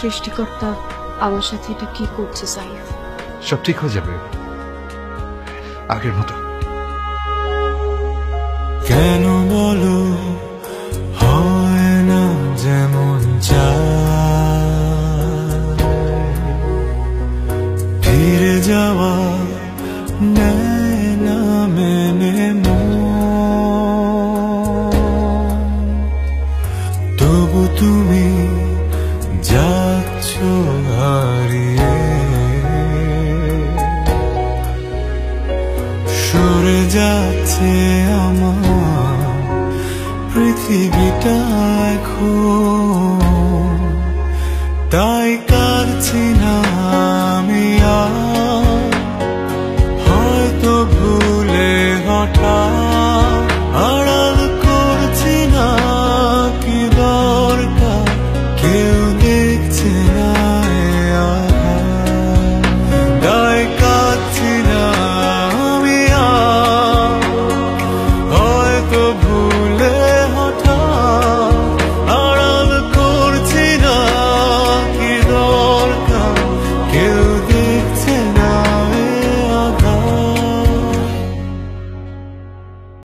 সৃষ্টিকর্তা আমার সাথে এটা কি করছে সাইফ? সব ঠিক হয়ে যাবে। আগের মতো। কেন বলো হয় না যেমন ফিরে যাওয়া না মেনে। তবু তুমি যাচ্ছ সরে যাচ্ছে আমার পৃথিবীটা এখন।